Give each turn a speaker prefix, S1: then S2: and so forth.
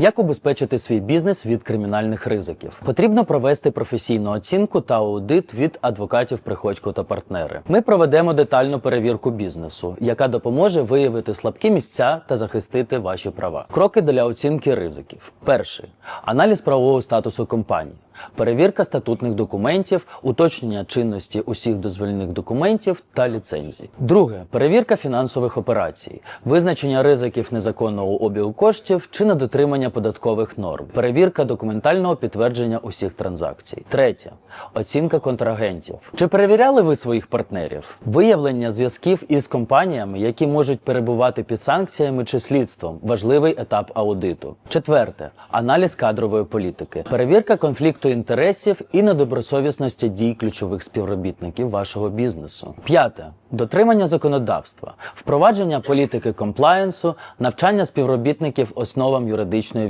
S1: Як убезпечити свій бізнес від кримінальних ризиків? Потрібно провести професійну оцінку та аудит від адвокатів Приходько та партнери. Ми проведемо детальну перевірку бізнесу, яка допоможе виявити слабкі місця та захистити ваші права. Кроки для оцінки ризиків: перший аналіз правового статусу компанії. Перевірка статутних документів, уточнення чинності усіх дозвільних документів та ліцензій. Друге перевірка фінансових операцій, визначення ризиків незаконного обігу коштів чи недотримання податкових норм, перевірка документального підтвердження усіх транзакцій. Третє оцінка контрагентів. Чи перевіряли ви своїх партнерів? Виявлення зв'язків із компаніями, які можуть перебувати під санкціями чи слідством важливий етап аудиту. Четверте аналіз кадрової політики, перевірка конфлікту інтересів і недобросовісності дій ключових співробітників вашого бізнесу. П'яте дотримання законодавства, впровадження політики комплаєнсу, навчання співробітників основам юридичної